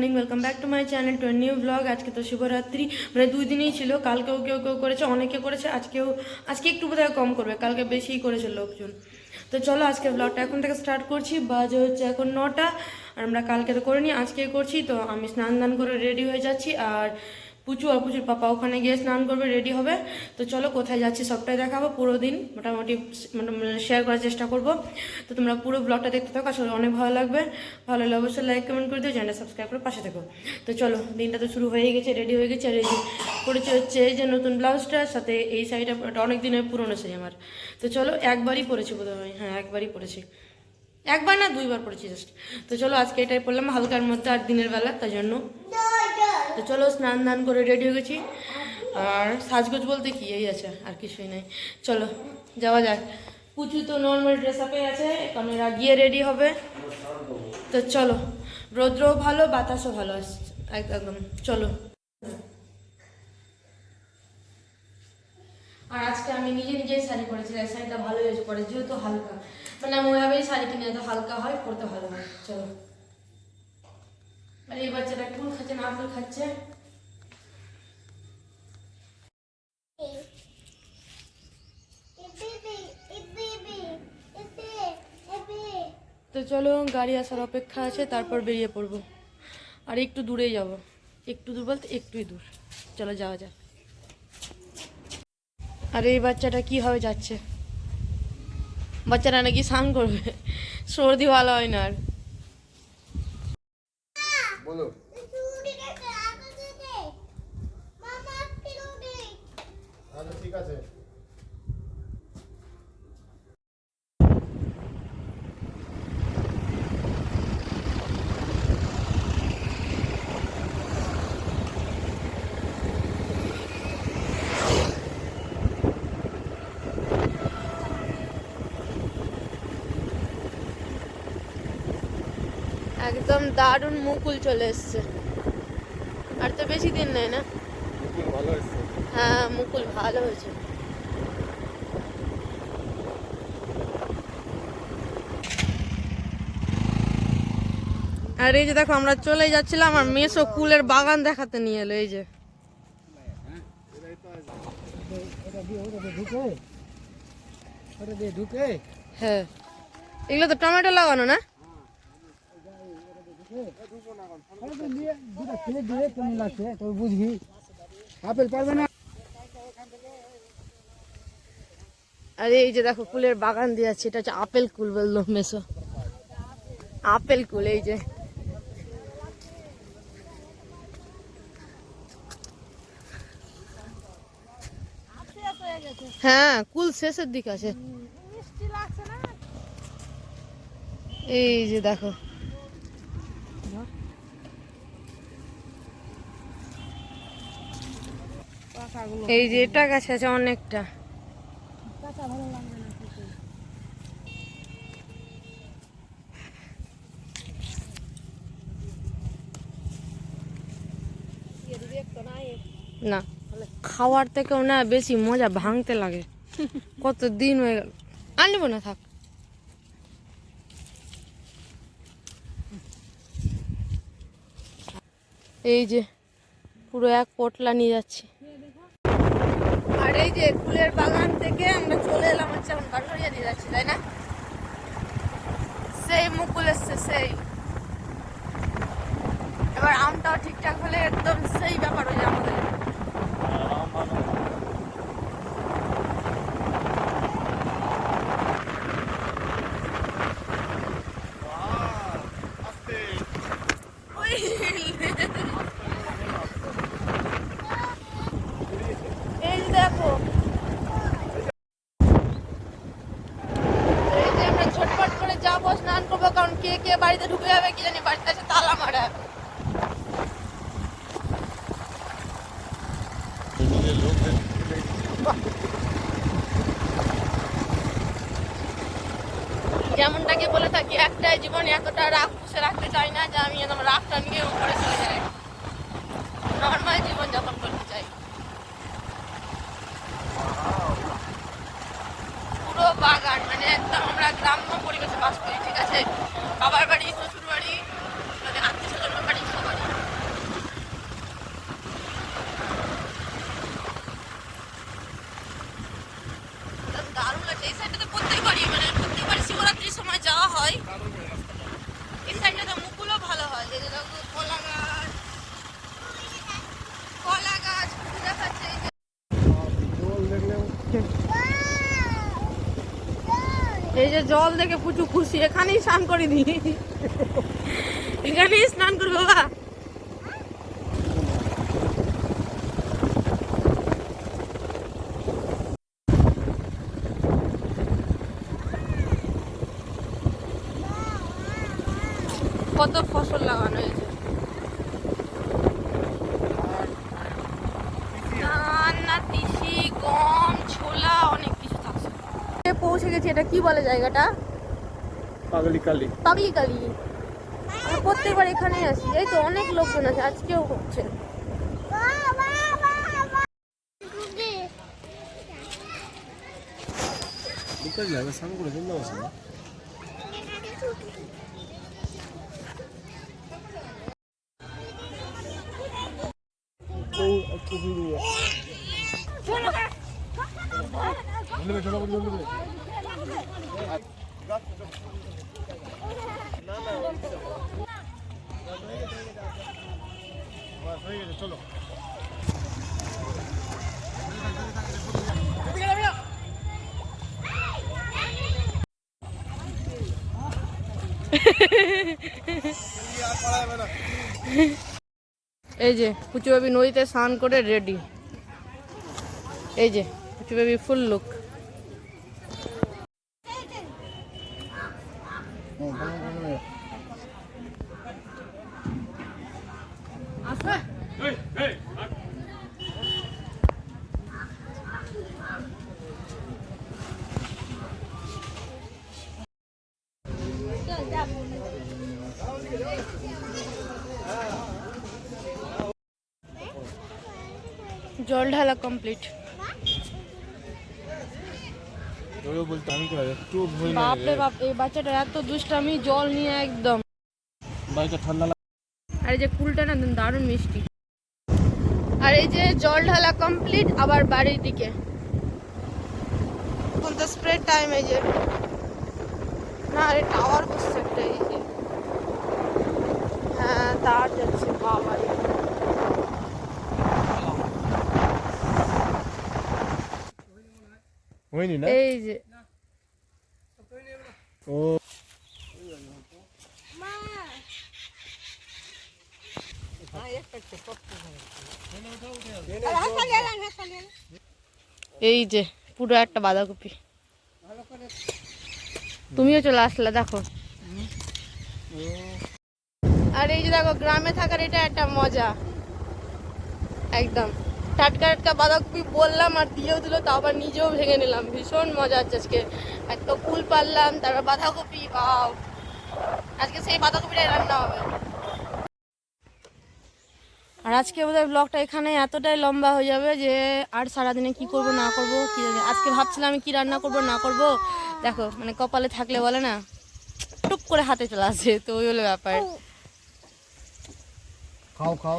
Morning welcome back to my channel to new blog আজকে তো শিবরাত্রি মানে দুই দিনই ছিল, কালকেও কেউ কেউ করেছে, অনেকে করেছে, আজকেও, আজকে একটু বোধহয় কম করবে, কালকে বেশিই করেছে লোকজন। তো চলো আজকে ব্লগটা এখন থেকে স্টার্ট করছি, বাজে হচ্ছে এখন নটা, আর আমরা কালকে তো করিনি আজকে করছি, তো আমি স্নান দান করে রেডি হয়ে যাচ্ছি, আর পুচু আর পুচুর পাপা ওখানে গিয়ে স্নান করবে রেডি হবে। তো চলো কোথায় যাচ্ছি সবটাই দেখাবো, পুরো দিন মোটামুটি শেয়ার করার চেষ্টা করব। তো তোমরা পুরো ব্লগটা দেখতে থাকো আসলে অনেক ভালো লাগবে। ভালো লাগলে অবশ্যই লাইক কমেন্ট করে দিও চ্যানেল সাবস্ক্রাইব করে পাশে থেকো। তো চলো, দিনটা তো শুরু হয়ে গেছে রেডি হয়ে গেছে, আর এই হচ্ছে এই যে নতুন ব্লাউজটার সাথে এই শাড়িটা অনেক দিনের পুরনো শাড়ি আমার। তো চলো একবারই পরেছি বোধহয় হ্যাঁ একবারই পরেছি। একবার না দুইবার পড়েছি জাস্ট তো চলো আজকে এটাই পড়লাম হালকার মধ্যে আর দিনের বেলা, তাই জন্য। তো চলো স্নান দান করে রেডি হয়ে গেছি। আর সাজগোজ বলতে কি, এই আছে, আর কিছুই নাই। চলো, যাওয়া যাক। পুচু তো নর্মাল ড্রেস আপে আছে কারণ কামেরা গিয়ে রেডি হবে। তো চলো, রৌদ্রও ভালো, বাতাসও ভালো আসছে একদম, চলো। আর আজকে আমি নিজে নিজেই শাড়ি পরেছি শাড়িটা ভালো হয়েছে পরে, যেহেতু হালকা। মানে আমি ওইভাবেই শাড়ি কিনে এত হালকা হয়, পরতে ভালো হয় চলো। আর এই বাচ্চাটা কুল খাচ্ছে না আপেল খাচ্ছে? তো চলো, গাড়ি আসার অপেক্ষা আছে, তারপর বেরিয়ে পড়ব। আর একটু দূরেই যাব। একটু দূর বলতে একটুই দূর। চলো, যাওয়া যাক। আর এই বাচ্চাটা কীভাবে যাচ্ছে? বাচ্চারা নাকি স্নান করবে। সর্দি ভালো হয় না আর। বলো। ঠিক আছে। একদম দারুণ মুকুল চলে এসছে। আর তো বেশি দিন নেই না? হ্যাঁ মুকুল ভালো হয়েছে। আর এই যে দেখো আমরা চলে যাচ্ছিলাম আর মেসো কুলের বাগান দেখাতে নিয়ে এলো এই যে। হ্যাঁ। এগুলো তো টমেটো লাগানো না? বুঝবি আপেল পারবে না আর এই যে দেখো কুলের বাগান দিয়ে আছে এটা হচ্ছে আপেল কুল বলল মেসো। আপেল কুল এই যে। হ্যাঁ কুল শেষের দিকে আছে। এই যে দেখো। এই যে এটা গাছ আছে অনেকটা। না খাওয়ার থেকেও না বেশি মজা ভাঙতে লাগে। কত দিন হয়ে গেল। আনব না থাক। এই যে পুরো এক পটলা নিয়ে যাচ্ছি। আর এই যে ফুলের বাগান থেকে আমরা চলে এলাম হচ্ছে এখন কাঠরিয়া দিয়ে যাচ্ছি, তাই না? সেই মুকুল এসছে, সেই। এবার আমটাও ঠিকঠাক হলে একদম সেই ব্যাপার হয়ে যায় আমাদের ওই এই যে দেখো এই যে আমরা ঝটপট করে যাব করব, কারণ কে কে বাড়িতে ঢুকে যাবে কি জানি বাড়িতে আছে তালা মারা। যেমনটাকে বলে থাকি, একটাই জীবনে এতটা রাগ পুষে রাখতে চাই না যে আমি একদম রাগটা নিয়ে উপরে চলে যাই। নর্মাল জীবন যাপন বাগান মানে একদম আমরা গ্রাম্য পরিবেশে বাস করি ঠিক আছে? বাবার বাড়ি শ্বশুর বাড়ি মানে আত্মীয় বাড়ি দারুণ লাগছে। এই প্রত্যেকবারই মানে প্রত্যেকবারই শিবরাত্রির সময় যাওয়া হয়। এই সাইডটাতে মুকুলও ভালো হয় যে কলা গাছ। কলা গাছ দেখাচ্ছে এই যে এই যে জল দেখে প্রচুর খুশি, এখানেই স্নান করে দিই এখানেই স্নান করব, বাবা। কত ফসল লাগানো হয়েছে ধান না তিসি গম ছোলা অনেক কিছু থাকছে পৌঁছে গেছি এটা কি বলে জায়গাটা? পাগলি কালি পাগলি কালি আমরা প্রত্যেকবার এখানেই আসি এই তো অনেক লোকজন আছে আজকেও হচ্ছে। স্নান করে চলে এই যে পুচু বেবি নদীতে স্নান করে রেডি এই যে। পুচু বেবি ফুল লুক জল ঢালা কমপ্লিট তোরও বলতে আমি একটু ভয় না বাপরে বাপ এই বাচ্চাটা এত দুষ্টামি জল নিয়ে একদম। বাইকটা ঠান্ডা আর এই যে কুলটা না দারুণ মিষ্টি। আর এই যে জল ঢালা কমপ্লিট আবার বাড়ির দিকে। এখন তো স্প্রে টাইম এই যে। না আরে টাওয়ার বসছে একটা এই যে। হ্যাঁ তার যাচ্ছে বাবা হয়নি না এই যে ও এই যে পুরো একটা বাঁধাকপি তুমিও চলে আসলে দেখো আর এই যে দেখো গ্রামে থাকার এটা একটা মজা একদম টাটকা টাটকা বাঁধাকপি বললাম আর দিয়েও দিল, তাও আবার নিজেও ভেঙে নিলাম। ভীষণ মজা হচ্ছে আজকে। এত ফুল পারলাম, তারপর বাঁধাকপি, বাও। আজকে সেই বাঁধাকপিটাই রান্না হবে। আর আজকে বোধহয় ব্লগটা এখানে এতটাই লম্বা হয়ে যাবে যে আর সারাদিনে কি করব, না করব, কি আজকে ভাবছিলাম আমি কি রান্না করব, না করব। দেখো মানে কপালে থাকলে বলে না, টুক করে হাতে চলে আসে, তো ওই হলো ব্যাপার। খাও খাও।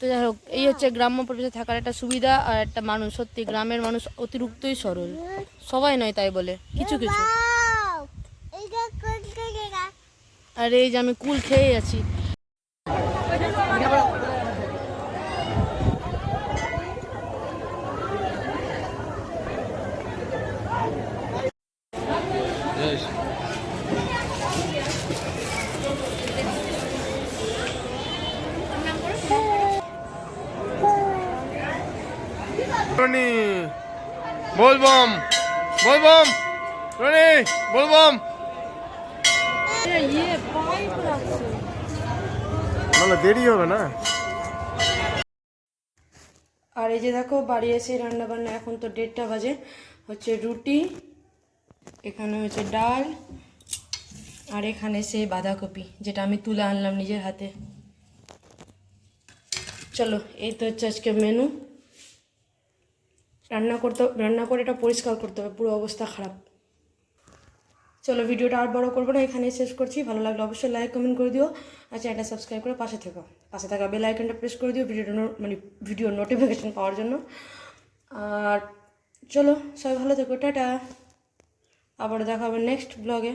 তো যাই হোক, এই হচ্ছে গ্রাম্য পরিবেশে থাকার একটা সুবিধা আর একটা মানুষ। সত্যি, গ্রামের মানুষ অতিরিক্তই সরল। সবাই নয় তাই বলে, কিছু কিছু। আর, এই যে আমি কুল খেয়ে আছি। রনি বলবম বলবম রনি বলবম নাহলে দেরি হবে না। আর এই যে দেখো, বাড়ি এসে রান্না বান্না এখন তো দেড়টা বাজে। হচ্ছে রুটি, এখানে হচ্ছে ডাল, আর এখানে সেই বাঁধাকপি, যেটা আমি তুলে আনলাম নিজের হাতে। চলো, এই তো হচ্ছে আজকে মেনু রান্না করতে, রান্না করে এটা পরিষ্কার করতে হবে, পুরো অবস্থা খারাপ। চলো ভিডিওটা আর বড় করব না, এখানেই শেষ করছি। ভালো লাগলে অবশ্যই লাইক কমেন্ট করে দিও। আর চ্যানেলটা সাবস্ক্রাইব করে পাশে থেকো। পাশে থাকা বেল আইকনটা প্রেস করে দিও ভিডিওটা মানে ভিডিও নোটিফিকেশন পাওয়ার জন্য। আর চলো, সবাই ভালো থেকো, টাটা। আবার দেখা হবে নেক্সট ব্লগে